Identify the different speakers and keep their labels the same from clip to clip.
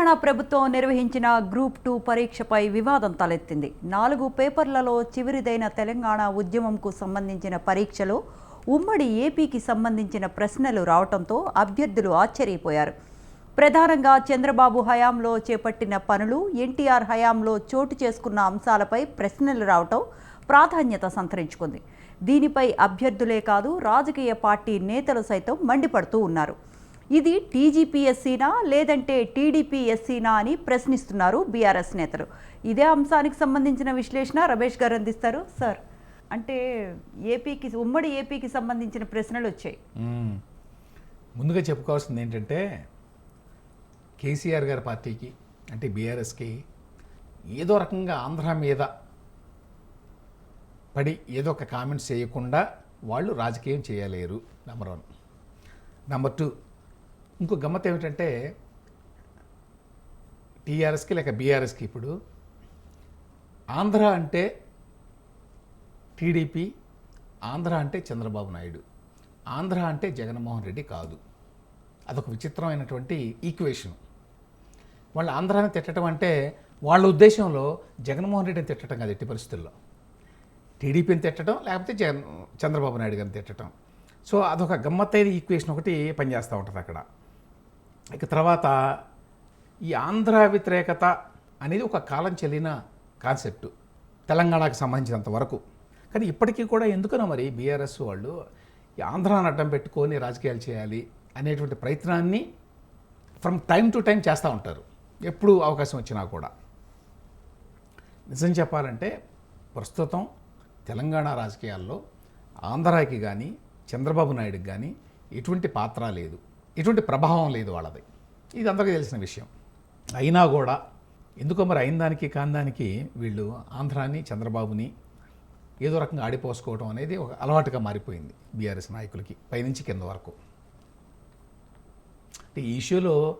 Speaker 1: తెలంగాణ ప్రభుత్వం నిర్వహించిన group two పరీక్షపై వివాదం తలెత్తింది. నాలుగు పేపర్లలో చివరిదైన తెలంగాణ ఉద్యమంకు సంబంధించిన పరీక్షలో ఉమ్మడి ఏపీకి సంబంధించిన ప్రశ్నలు రావడంతో అభ్యర్థులు ఆశ్చర్యపోయారు. ప్రధానంగా చంద్రబాబు హయాంలో చేపట్టిన పనులు ఎన్టీఆర్ హయాంలో చోటు చేసుకున్న అంశాలపై ప్రశ్నలు రావటం ప్రాధాన్యత సంతరించుకుంది. దీనిపై అభ్యర్థులే కాదు రాజకీయ పార్టీ నేతలు సైతం మండిపడుతూ ఉన్నారు. ఇది టీజీపీఎస్సీనా లేదంటే టీడీపీఎస్సీనా అని ప్రశ్నిస్తున్నారు బీఆర్ఎస్ నేతలు. ఇదే అంశానికి సంబంధించిన విశ్లేషణ రమేష్ గారు అందిస్తారు. సార్ అంటే ఏపీకి ఉమ్మడి ఏపీకి సంబంధించిన ప్రశ్నలు వచ్చాయి.
Speaker 2: ముందుగా చెప్పుకోవాల్సింది ఏంటంటే కేసీఆర్ గారి పార్టీకి అంటే బీఆర్ఎస్కి ఏదో రకంగా ఆంధ్ర మీద పడి ఏదో ఒక కామెంట్స్ చేయకుండా వాళ్ళు రాజకీయం చేయలేరు నెంబర్ వన్ నెంబర్ టూ ఇంకో గమ్మత్ ఏమిటంటే టీఆర్ఎస్కి లేక బీఆర్ఎస్కి ఇప్పుడు ఆంధ్ర అంటే టీడీపీ ఆంధ్ర అంటే చంద్రబాబు నాయుడు ఆంధ్ర అంటే జగన్మోహన్ రెడ్డి కాదు. అదొక విచిత్రమైనటువంటి ఈక్వేషన్. వాళ్ళు ఆంధ్రాని తిట్టడం అంటే వాళ్ళ ఉద్దేశంలో జగన్మోహన్ రెడ్డిని తిట్టడం కాదు ఎట్టి పరిస్థితుల్లో. టీడీపీని తిట్టడం లేకపోతే జగన్ చంద్రబాబు నాయుడు గారిని తిట్టడం. సో అదొక గమ్మత్తైన ఈక్వేషన్ ఒకటి పనిచేస్తూ ఉంటుంది అక్కడ. ఇక తర్వాత ఈ ఆంధ్ర వ్యతిరేకత అనేది ఒక కాలం చెల్లిన కాన్సెప్ట్ తెలంగాణకు సంబంధించినంత వరకు. కానీ ఇప్పటికీ కూడా ఎందుకనో మరి బీఆర్ఎస్ వాళ్ళు ఈ ఆంధ్రాన్ని అడ్డం పెట్టుకొని రాజకీయాలు చేయాలి అనేటువంటి ప్రయత్నాన్ని ఫ్రమ్ టైం టు టైం చేస్తూ ఉంటారు. ఎప్పుడు అవకాశం వచ్చినా కూడా. నిజం చెప్పాలంటే ప్రస్తుతం తెలంగాణ రాజకీయాల్లో ఆంధ్రాకి కానీ చంద్రబాబు నాయుడుకి కానీ ఎటువంటి పాత్ర లేదు. ఎటువంటి ప్రభావం లేదు వాళ్ళది. ఇది అందరికీ తెలిసిన విషయం. అయినా కూడా ఎందుకో మరి అయిన దానికి కాని దానికి వీళ్ళు ఆంధ్రాని చంద్రబాబుని ఏదో రకంగా ఆడిపోసుకోవడం అనేది ఒక అలవాటుగా మారిపోయింది బీఆర్ఎస్ నాయకులకి పైనుంచి కింద వరకు. అంటే ఈ ఇష్యూలో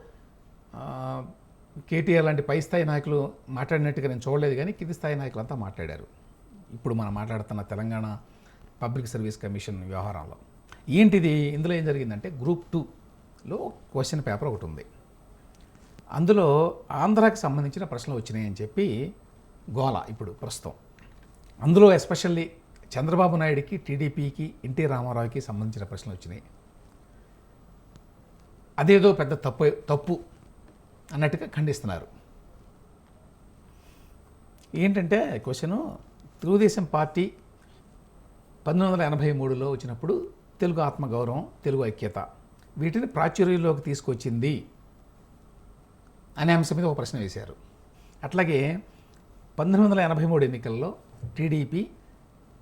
Speaker 2: కేటీఆర్ లాంటి పై స్థాయి నాయకులు మాట్లాడినట్టుగా నేను చూడలేదు కానీ కింది స్థాయి నాయకులు అంతా మాట్లాడారు. ఇప్పుడు మనం మాట్లాడుతున్న తెలంగాణ పబ్లిక్ సర్వీస్ కమిషన్ వ్యవహారంలో. ఏంటిది? ఇందులో ఏం జరిగిందంటే గ్రూప్ లో క్వశ్చన్ పేపర్ ఒకటి ఉంది. అందులో ఆంధ్రాకి సంబంధించిన ప్రశ్నలు వచ్చినాయని చెప్పి గోల ఇప్పుడు ప్రస్తుతం. అందులో ఎస్పెషల్లీ చంద్రబాబు నాయుడికి టీడీపీకి ఎన్టీ రామారావుకి సంబంధించిన ప్రశ్నలు వచ్చినాయి. అదేదో పెద్ద తప్పు తప్పు అన్నట్టుగా ఖండిస్తున్నారు. ఏంటంటే క్వశ్చను తెలుగుదేశం పార్టీ పంతొమ్మిది వందల ఎనభై మూడులో వచ్చినప్పుడు తెలుగు ఆత్మగౌరవం తెలుగు ఐక్యత వీటిని ప్రాచుర్యంలోకి తీసుకొచ్చింది అనే అంశం మీద ఒక ప్రశ్న వేశారు. అట్లాగే పంతొమ్మిది వందల ఎనభై మూడు ఎన్నికల్లో టీడీపీ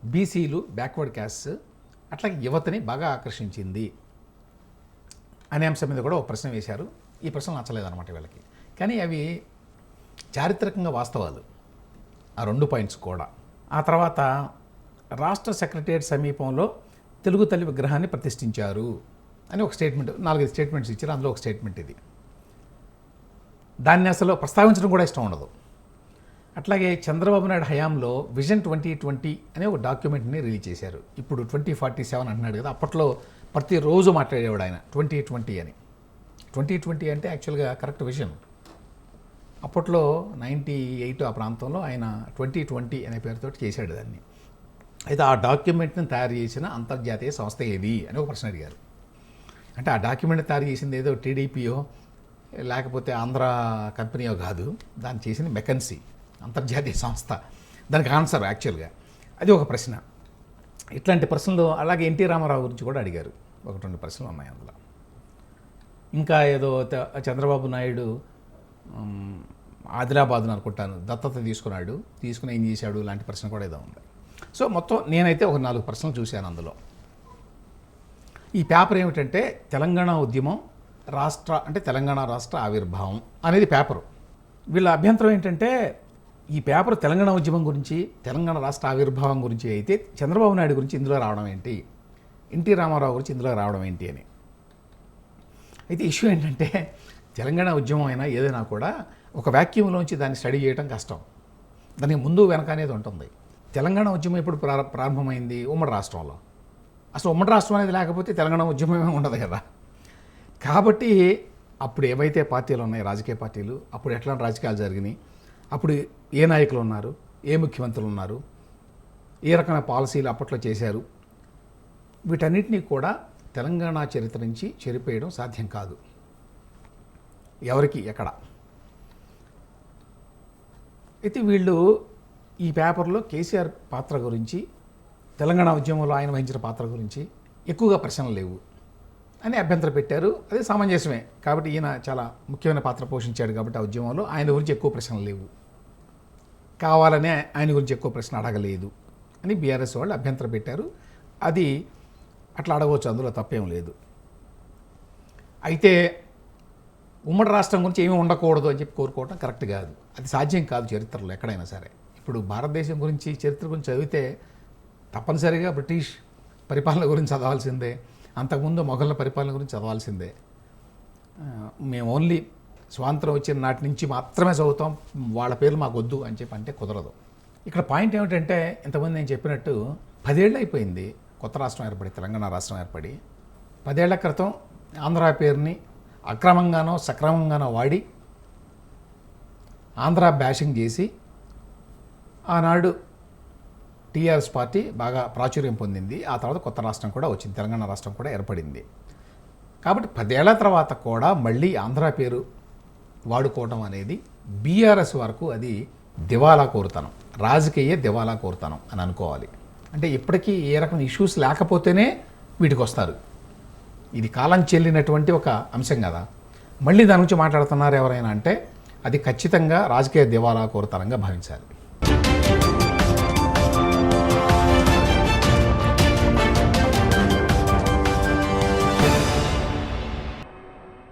Speaker 2: బీసీలు బ్యాక్వర్డ్ క్యాస్ట్ అట్లాగే యువతని బాగా ఆకర్షించింది అనే అంశం మీద కూడా ఒక ప్రశ్న వేశారు. ఈ ప్రశ్న నచ్చలేదన్నమాట వీళ్ళకి. కానీ అవి చారిత్రకంగా వాస్తవాలు. ఆ రెండు పాయింట్స్ కూడా. ఆ తర్వాత రాష్ట్ర సెక్రటరియట్ సమీపంలో తెలుగు తల్లి విగ్రహాన్ని ప్రతిష్ఠించారు. అని ఒక స్టేట్మెంట్ నాలుగైదు స్టేట్మెంట్స్ ఇచ్చారు. అందులో ఒక స్టేట్మెంట్ ఇది. దాన్ని అసలు ప్రస్తావించడం కూడా ఇష్టం ఉండదు. అట్లాగే చంద్రబాబు నాయుడు హయాంలో విజన్ ట్వంటీ ట్వంటీ అనే ఒక డాక్యుమెంట్ని రిలీజ్ చేశారు. ఇప్పుడు ట్వంటీ ఫార్టీ సెవెన్ అంటున్నాడు కదా అప్పట్లో ప్రతిరోజు మాట్లాడేవాడు ఆయన ట్వంటీ ట్వంటీ అని. ట్వంటీ ట్వంటీ అంటే యాక్చువల్గా కరెక్ట్ విజన్. అప్పట్లో నైంటీ ఎయిట్ ఆ ప్రాంతంలో ఆయన ట్వంటీ ట్వంటీ అనే పేరుతో చేశాడు దాన్ని. అయితే ఆ డాక్యుమెంట్ని తయారు చేసిన అంతర్జాతీయ సంస్థ ఏది అని ఒక ప్రశ్న అడిగారు. అంటే ఆ డాక్యుమెంట్ తయారు చేసింది ఏదో టీడీపీయో లేకపోతే ఆంధ్ర కంపెనీయో కాదు. దాన్ని చేసింది మెకన్సీ అంతర్జాతీయ సంస్థ. దానికి ఆన్సర్ యాక్చువల్గా అది ఒక ప్రశ్న. ఇట్లాంటి ప్రశ్నలు అలాగే ఎన్టీ రామారావు గురించి కూడా అడిగారు. ఒకటి రెండు ప్రశ్నలు ఉన్నాయి అందులో. ఇంకా ఏదో చంద్రబాబు నాయుడు ఆదిలాబాద్ ఆదిలాబాద్ను అనుకుంటాను దత్తత తీసుకున్నాడు తీసుకుని ఏం చేశాడు లాంటి ప్రశ్న కూడా ఏదో ఉంది. సో మొత్తం నేనైతే ఒక నాలుగు ప్రశ్నలు చూశాను అందులో. ఈ పేపర్ ఏమిటంటే తెలంగాణ ఉద్యమం రాష్ట్ర అంటే తెలంగాణ రాష్ట్ర ఆవిర్భావం అనేది పేపరు. వీళ్ళ అభ్యంతరం ఏంటంటే ఈ పేపర్ తెలంగాణ ఉద్యమం గురించి తెలంగాణ రాష్ట్ర ఆవిర్భావం గురించి అయితే చంద్రబాబు నాయుడు గురించి ఇందులో రావడం ఏంటి? ఎన్టీ రామారావు గురించి ఇందులో రావడం ఏంటి అని. అయితే ఇష్యూ ఏంటంటే తెలంగాణ ఉద్యమం అయినా ఏదైనా కూడా ఒక వ్యాక్యూమ్లోంచి దాన్ని స్టడీ చేయడం కష్టం. దానికి ముందు వెనక అనేది ఉంటుంది. తెలంగాణ ఉద్యమం ఎప్పుడు ప్రారంభమైంది ఉమ్మడి రాష్ట్రంలో? అసలు ఉమ్మడి రాష్ట్రం అనేది లేకపోతే తెలంగాణ ఉద్యమమే ఉండదు కదా. కాబట్టి అప్పుడు ఏవైతే పార్టీలు ఉన్నాయి రాజకీయ పార్టీలు అప్పుడు ఎట్లాంటి రాజకీయాలు జరిగినాయి అప్పుడు ఏ నాయకులు ఉన్నారు ఏ ముఖ్యమంత్రులు ఉన్నారు ఏ రకమైన పాలసీలు అప్పట్లో చేశారు వీటన్నిటినీ కూడా తెలంగాణ చరిత్ర నుంచి చెరిపేయడం సాధ్యం కాదు. ఎవరికి? ఎక్కడ? అయితే వీళ్ళు ఈ పేపర్లో కేసీఆర్ పాత్ర గురించి తెలంగాణ ఉద్యమంలో ఆయన వహించిన పాత్ర గురించి ఎక్కువగా ప్రశ్నలు లేవు. అని అభ్యంతరం పెట్టారు. అదే సామంజస్యమే. కాబట్టి ఈయన చాలా ముఖ్యమైన పాత్ర పోషించాడు కాబట్టి ఆ ఉద్యమంలో ఆయన గురించి ఎక్కువ ప్రశ్నలు లేవు. కావాలనే ఆయన గురించి ఎక్కువ ప్రశ్న అడగలేదు అని బీఆర్ఎస్ వాళ్ళు అభ్యంతరం పెట్టారు. అది అట్లా అడగవచ్చు అందులో తప్పేం లేదు. అయితే ఉమ్మడి రాష్ట్రం గురించి ఏమీ ఉండకూడదు అని చెప్పి కోరుకోవడం కరెక్ట్ కాదు. అది సాధ్యం కాదు చరిత్రలో ఎక్కడైనా సరే. ఇప్పుడు భారతదేశం గురించి చరిత్ర గురించి చదివితే తప్పనిసరిగా బ్రిటిష్ పరిపాలన గురించి చదవాల్సిందే. అంతకుముందు మొఘళ్ళ పరిపాలన గురించి చదవాల్సిందే. మేము ఓన్లీ స్వాతంత్రం వచ్చిన నాటి నుంచి మాత్రమే చదువుతాం. వాళ్ళ పేర్లు మాకు వద్దు అని చెప్పి అంటే కుదరదు. ఇక్కడ పాయింట్ ఏమిటంటే ఇంతమంది నేను చెప్పినట్టు పదేళ్ళు అయిపోయింది. కొత్త రాష్ట్రం ఏర్పడి తెలంగాణ రాష్ట్రం ఏర్పడి. పదేళ్ళ క్రితం ఆంధ్ర పేరుని అక్రమంగానో సక్రమంగానో వాడి ఆంధ్ర బ్యాషింగ్ చేసి ఆనాడు టీఆర్ఎస్ పార్టీ బాగా ప్రాచుర్యం పొందింది. ఆ తర్వాత కొత్త రాష్ట్రం కూడా వచ్చింది. తెలంగాణ రాష్ట్రం కూడా ఏర్పడింది. కాబట్టి పదేళ్ళ తర్వాత కూడా మళ్ళీ ఆంధ్ర పేరు వాడుకోవడం అనేది బీఆర్ఎస్ వరకు అది దివాలా కోరుతనం. రాజకీయ దివాలా కోరుతనం అని అనుకోవాలి. అంటే ఇప్పటికీ ఏ రకమైన ఇష్యూస్ లేకపోతేనే వీటికి వస్తారు ఇది కాలం చెల్లినటువంటి ఒక అంశం కదా. మళ్ళీ దాని గురించి మాట్లాడుతున్నారు ఎవరైనా అంటే అది ఖచ్చితంగా రాజకీయ దివాలా కోరుతనంగా భావించాలి.